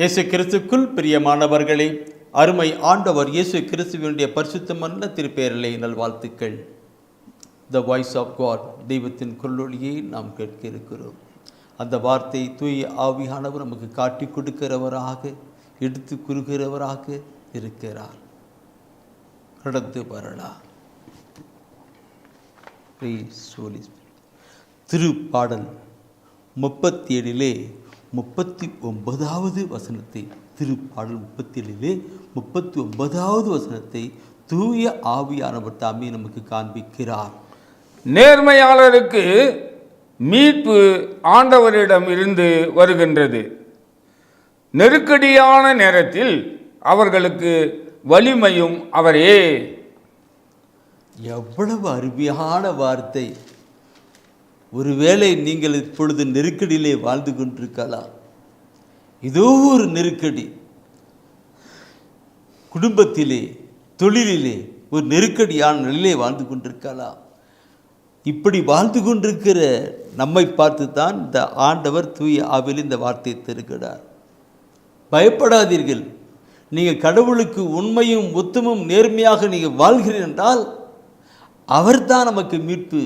இயேசு கிறிஸ்துக்குள் பிரியமானவர்களே அருமை ஆண்டவர் இயேசு கிறிஸ்துவனுடைய பரிசுத்தமல்ல திருப்பேரலை நல்வாழ்த்துக்கள் த வாய்ஸ் ஆஃப் காட் தெய்வத்தின் குரலொலியை நாம் கேட்க இருக்கிறோம் அந்த வார்த்தை தூய ஆவியானவர் நமக்கு காட்டி கொடுக்கிறவராக எடுத்து கூறுகிறவராக இருக்கிறார். கடந்து வரலாம். திருப்பாடல் முப்பத்தி ஏழிலே முப்பத்தி ஒன்பதாவது வசனத்தை திருப்பாடல் முப்பத்தி ஏழிலே முப்பத்தி ஒன்பதாவது வசனத்தை தூய ஆவியானவர் தாமே நமக்கு காண்பிக்கிறார். நேர்மையாளருக்கு மீட்பு ஆண்டவரிடம் இருந்து வருகின்றது. நெருக்கடியான நேரத்தில் அவர்களுக்கு வலிமையும் அவரே. எவ்வளவு அருமையான வார்த்தை. ஒருவேளை நீங்கள் இப்பொழுது நெருக்கடியிலே வாழ்ந்து கொண்டிருக்கலாம். ஏதோ ஒரு நெருக்கடி. குடும்பத்திலே தொழிலிலே ஒரு நெருக்கடியான நிலையிலே வாழ்ந்து கொண்டிருக்கலாம். இப்படி வாழ்ந்து கொண்டிருக்கிற நம்மை பார்த்து தான் இந்த ஆண்டவர் தூய ஆவியில் இந்த வார்த்தையை தருகிறார். பயப்படாதீர்கள். நீங்கள் கடவுளுக்கு உண்மையும் உத்தமும் நேர்மையாக நீங்கள் வாழ்கிறீர்கள் என்றால் அவர்தான் நமக்கு மீட்பு.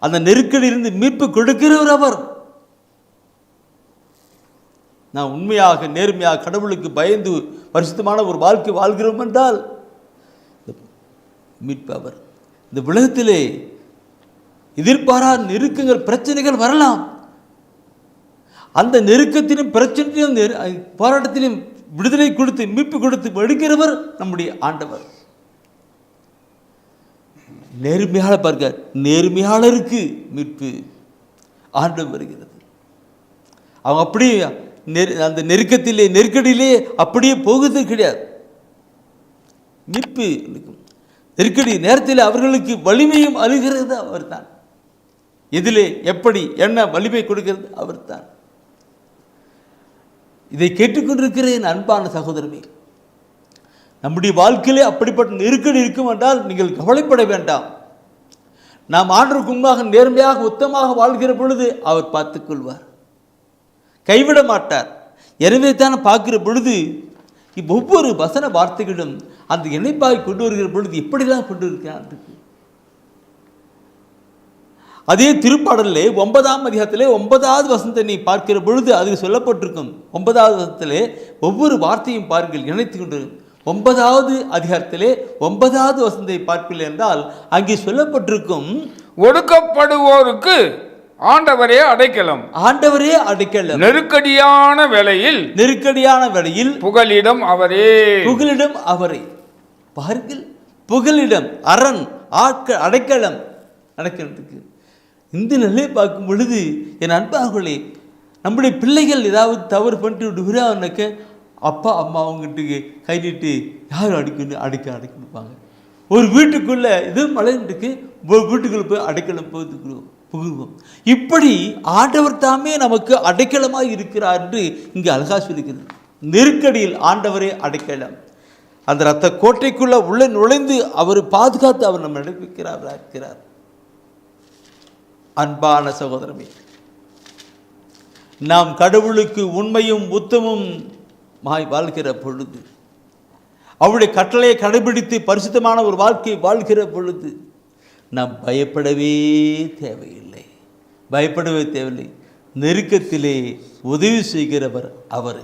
அந்த நெருக்கடியிலிருந்து மீட்பு கொடுக்கிறவர் அவர். நான் உண்மையாக நேர்மையாக கடவுளுக்கு பயந்து பரிசுத்தமான ஒரு வாழ்க்கை வாழ்கிறோம் என்றால் மீட்பு அவர் இந்த உலகத்திலே எதிர்பாராத நெருக்கங்கள் பிரச்சனைகள் வரலாம். அந்த நெருக்கத்திலும் பிரச்சனையிலும் நெரு- போராட்டத்திலும் விடுதலை கொடுத்து மீட்பு கொடுத்து எடுக்கிறவர் நம்முடைய ஆண்டவர். நேர்மையாள பார்க்க நேர்மையாளருக்கு மீட்பு ஆண்டு வருகிறது. அவங்க அப்படியே நெரு அந்த நெருக்கத்திலே நெருக்கடியிலே அப்படியே போகுது கிடையாது. மீட்பு நெருக்கடி நேரத்தில் அவர்களுக்கு வலிமையும் அழுகிறது அவர்தான். எதிலே எப்படி என்ன வலிமை கொடுக்கிறது அவர்தான். இதை கேட்டுக்கொண்டிருக்கிறேன் அன்பான சகோதரமே. நம்முடைய வாழ்க்கையிலே அப்படிப்பட்ட நெருக்கடி இருக்கும் என்றால் நீங்கள் கவலைப்பட வேண்டாம். நாம் ஆண்டருக்கு முன்பாக நேர்மையாக உத்தமாக வாழ்கிற பொழுது அவர் பார்த்துக் கொள்வார். கைவிட மாட்டார். எனவே தான் பார்க்கிற பொழுது ஒவ்வொரு வசன வார்த்தைகளும் அந்த இணைப்பாய் கொண்டு வருகிற பொழுது எப்படிலாம் கொண்டு இருக்கிறான் அதே திருப்பாடலிலே ஒன்பதாம் அதிகாரத்திலே ஒன்பதாவது வசனத்தை நீ பார்க்கிற பொழுது அது சொல்லப்பட்டிருக்கும் ஒன்பதாவது வசனத்திலே ஒவ்வொரு வார்த்தையும் பாருங்கள் இணைத்து கொண்டு ஒன்பதாவது அதிகாரத்திலே ஒன்பதாவது வசனத்தை பார்ப்பீர்கள் என்றால் அங்கே சொல்லப்பட்டிருக்கும் ஒடுக்கப்படுவோருக்கு ஆண்டவரே அடைக்கலம். ஆண்டவரே அடைக்கலம். நெருக்கடியான வேளையில் நெருக்கடியான வேளையில் புகலிடம் அவரே. புகலிடம் அவரை. பாருங்கள் புகலிடம் அரண் ஆட்க அடைக்கலம் நடக்கிறதுக்கு. இந்த நிலையை பார்க்கும் பொழுது என் அன்பார்களே நம்முடைய பிள்ளைகள் ஏதாவது தவறு பண்ணிட்டு விடுகிறாக்க அப்பா அம்மா அவங்ககிட்ட கை நீட்டு யார் அடிக்கணும் அடிக்க அடைக்கணுப்பாங்க ஒரு வீட்டுக்குள்ளே இது மலைந்துக்கு வீட்டுக்குள்ளே போய் அடைக்கலம் போகிறோம் புகுவோம். இப்படி ஆண்டவர் தாமே நமக்கு அடைக்கலமாக இருக்கிறார் என்று இங்கே அழகா சொல்லிக்கிறது நெருக்கடியில் ஆண்டவரே அடைக்கலம். அந்த ரத்த கோட்டைக்குள்ளே உள்ளே நுழைந்து அவர் பாதுகாத்து அவர் நம்ம நடப்பிக்கிறார் இருக்கிறார் அன்பான சகோதரமே நாம் கடவுளுக்கு உண்மையும் உத்தமும் மாய் வாழ்கிற பொழுது. அவருடைய கட்டளையை கடைபிடித்து பரிசுத்தமான ஒரு வாழ்க்கை வாழ்கிற பொழுது நாம் பயப்படவே தேவையில்லை. பயப்படவே தேவையில்லை. நெருக்கத்திலே உதவி செய்கிறவர் அவர்.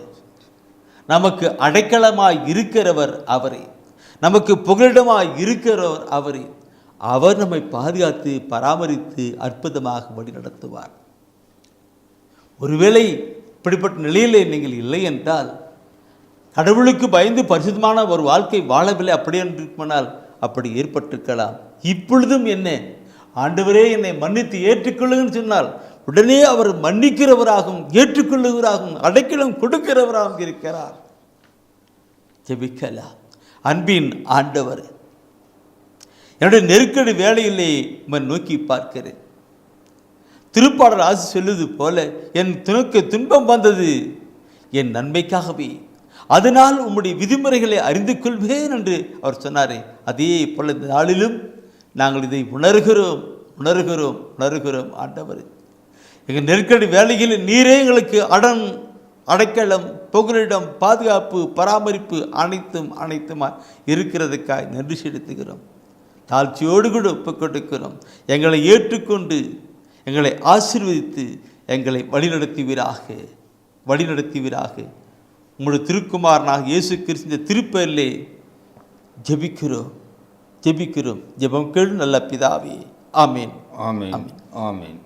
நமக்கு அடைக்கலமாய் இருக்கிறவர் அவரே. நமக்கு புகலிடமாய் இருக்கிறவர் அவரே. அவர் நம்மை பாதுகாத்து பராமரித்து அற்புதமாக வழி நடத்துவார். ஒருவேளை இப்படிப்பட்ட நிலையிலே நீங்கள் இல்லை என்றால் கடவுளுக்கு பயந்து பரிசுத்தமான ஒரு வாழ்க்கை வாழவில்லை. அப்படி என்றால் இருக்குமானால் அப்படி ஏற்பட்டிருக்கலாம். இப்பொழுதும் என்ன? ஆண்டவரே என்னை மன்னித்து ஏற்றுக்கொள்ளுங்கன்னு சொன்னால் உடனே அவர் மன்னிக்கிறவராகவும் ஏற்றுக்கொள்ளுகிறாகவும் அடைக்கலம் கொடுக்கிறவராகவும் இருக்கிறார். ஜெபிக்கலாம். அன்பின் ஆண்டவர் என்னுடைய நெருக்கடி வேலையிலே உம்மை நோக்கி பார்க்கிறேன். திருப்பாடல் ஆசி சொல்லுவது போல என் துணுக்கு துன்பம் வந்தது என் நன்மைக்காகவே. அதனால் உம்முடைய விதிமுறைகளை அறிந்து கொள்வேன் என்று அவர் சொன்னாரே. அதே போல இந்த நாளிலும் நாங்கள் இதை உணர்கிறோம் உணர்கிறோம் உணர்கிறோம் ஆண்டவர். எங்கள் நெருக்கடி வேலையில் நீரே எங்களுக்கு அடன் அடைக்கலம் புகலிடம் பாதுகாப்பு பராமரிப்பு அனைத்தும் அனைத்துமா இருக்கிறதுக்காய் நன்றி செலுத்துகிறோம். தாழ்ச்சியோடு கூட ஒப்புக்கொடுக்கிறோம் எங்களை ஏற்றுக்கொண்டு எங்களை ஆசீர்வதித்து எங்களை வழிநடத்துவீராக வழிநடத்துவீராக. உங்களுடைய திருக்குமாரனாக இயேசு கிறிஸ்து இந்த திருப்பெயரிலே ஜெபிக்கிறோம். ஜெபிக்கிறோம். ஜெபம் கேளு நல்ல பிதாவே. ஆமேன். ஆமென். ஆமென்.